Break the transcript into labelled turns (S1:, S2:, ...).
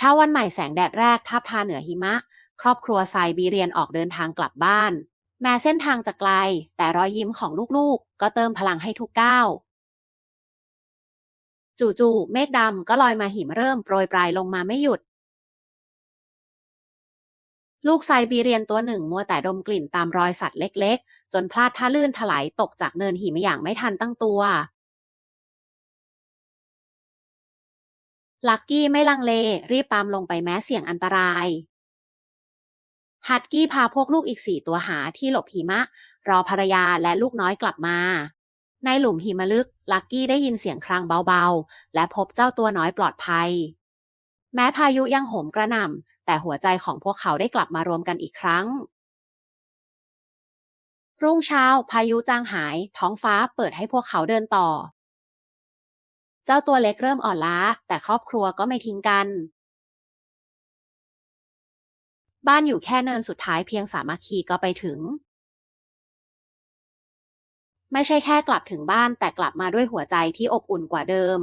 S1: เช้าวันใหม่แสงแดดแรกทับทาเหนือหิมะ ครอบครัวไซบีเรียนออกเดินทางกลับบ้าน แม้เส้นทางจะไกล แต่รอยยิ้มของลูกๆ ก็เติมพลังให้ทุกก้าวจู่ๆเมฆดำก็ลอยมาหิมเริ่มโปรยปลายลงมาไม่หยุด ลูกไซบีเรียนตัวหนึ่งมัวแต่ดมกลิ่นตามรอยสัตว์เล็กๆ จนพลาดท่าลื่นถลายตกจากเนินหิมะอย่างไม่ทันตั้งตัว ลักกี้ไม่ลังเล รีบตามลงไปแม้เสี่ยงอันตราย ฮัตกี้พาพวกลูกอีกสี่ตัวหาที่หลบหิมะ รอภรรยาและลูกน้อยกลับมา ในหลุมหิมะลึก ลักกี้ได้ยินเสียงครางเบาๆ และพบเจ้าตัวน้อยปลอดภัย แม้พายุยังโหมกระหน่ำแต่หัวใจของพวกเขาได้กลับมารวมกันอีกครั้ง รุ่งเช้าพายุจางหาย ท้องฟ้าเปิดให้พวกเขาเดินต่อ เจ้าตัวเล็กเริ่มอ่อนล้า แต่ครอบครัวก็ไม่ทิ้งกัน บ้านอยู่แค่เนินสุดท้ายเพียงสามัคคีก็ไปถึง ไม่ใช่แค่กลับถึงบ้านแต่กลับมาด้วยหัวใจที่อบอุ่นกว่าเดิม